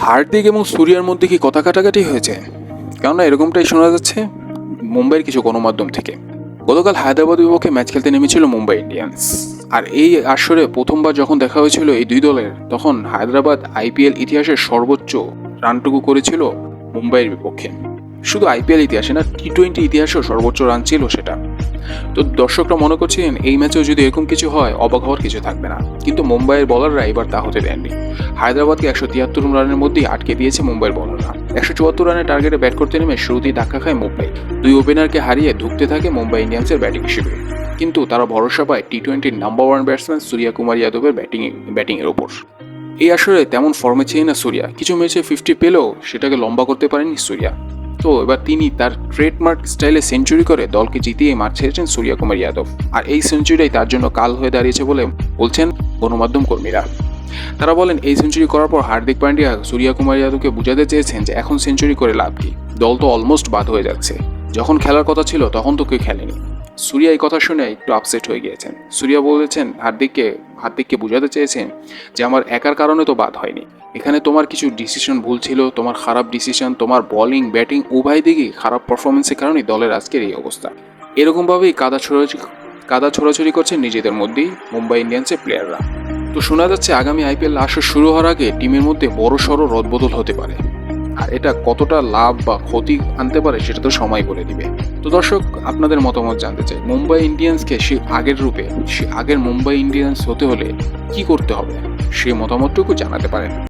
হার্দিক এবং সূর্যার মধ্যে কি কথা কাটাকাটি হয়েছে? কেননা এরকমটাই শোনা যাচ্ছে মুম্বাইয়ের কিছু গণমাধ্যম থেকে। গতকাল হায়দ্রাবাদ বিপক্ষে ম্যাচ খেলতে নেমেছিল মুম্বাই ইন্ডিয়ান্স। আর এই আসরে প্রথমবার যখন দেখা হয়েছিল এই দুই দলের, তখন হায়দ্রাবাদ আইপিএল ইতিহাসের সর্বোচ্চ রানটুকু করেছিল মুম্বাইয়ের বিপক্ষে। শুধু আইপিএল ইতিহাসে না, টি টোয়েন্টি ইতিহাসেও সর্বোচ্চ রান ছিল সেটা। তো দর্শকরা মনে করছিলেন এই ম্যাচেও যদি এরকম কিছু হয়, অবাক হওয়ার কিছু থাকবে না। কিন্তু মুম্বাইয়ের বলাররা এবার তা হতে দেননি। হায়দ্রাবাদকে একশো তিয়াত্তর রানের মধ্যেই আটকে দিয়েছে মুম্বাইয়ের বলাররা একশো চুয়াত্তর রানের টার্গেটে ব্যাট করতে নেমে শুরুতেই ধাক্কা খায় মুম্বাই। দুই ওপেনারকে হারিয়ে ধুঁকতে থাকে মুম্বাই ইন্ডিয়ান্সের ব্যাটিং শিবিরে কিন্তু তারা ভরসা পায় টি টোয়েন্টির number one batsman Surya Kumar যাদবের ব্যাটিং ব্যাটিংয়ের ওপর এই আসরে তেমন ফর্মে ছিল না সূর্যা। কিছু ম্যাচে ফিফটি পেলেও সেটাকে লম্বা করতে পারেনি সূর্যা। তো এবার তিনি তার ট্রেডমার্ক স্টাইলে সেঞ্চুরি করে দলকে জিতিয়ে মাঠ ছেড়েছেন সূর্যা কুমার যাদব। আর এই সেঞ্চুরিটাই তার জন্য কাল হয়ে দাঁড়িয়েছে বলে বলছেন গণমাধ্যম কর্মীরা। তারা বলেন, এই সেঞ্চুরি করার পর হার্দিক পান্ডিয়া সূর্যা কুমার যাদবকে বুঝাতে চেয়েছেন যে এখন সেঞ্চুরি করে লাভ কি। দল তো অলমোস্ট বাদ হয়ে যাচ্ছে। যখন খেলার কথা ছিল তখন তো কেউ খেলেনি। সূর্যা এই কথা শুনে একটু আপসেট হয়ে গিয়েছেন। সুরিয়া বলেছেন, হার্দিককে হার্দিককে বোঝাতে চেয়েছেন যে আমার একার কারণে তো বাদ হয়নি। এখানে তোমার কিছু ডিসিশন ভুল ছিল, তোমার খারাপ ডিসিশন তোমার বোলিং ব্যাটিং উভয় দিকেই খারাপ পারফরমেন্সের কারণেই দলের আজকের এই অবস্থা। এরকমভাবেই কাদা ছোড়াছুড়ি কাদা ছোড়াছুড়ি করছেন নিজেদের মধ্যেই মুম্বাই ইন্ডিয়ান্সের প্লেয়াররা তো শোনা যাচ্ছে আগামী আইপিএল আসর শুরু হওয়ার আগে টিমের মধ্যে বড়সড় রদবদল হতে পারে। আর এটা কতটা লাভ বা ক্ষতি আনতে পারে সেটা তো সময় বলে দিবে। তো দর্শক, আপনাদের মতামত জানতে চাই। মুম্বাই ইন্ডিয়ান্সকে সে আগের রূপে, সে আগের মুম্বাই ইন্ডিয়ান্স হতে হলে কি করতে হবে? সে মতামতটুকু জানাতে পারেন।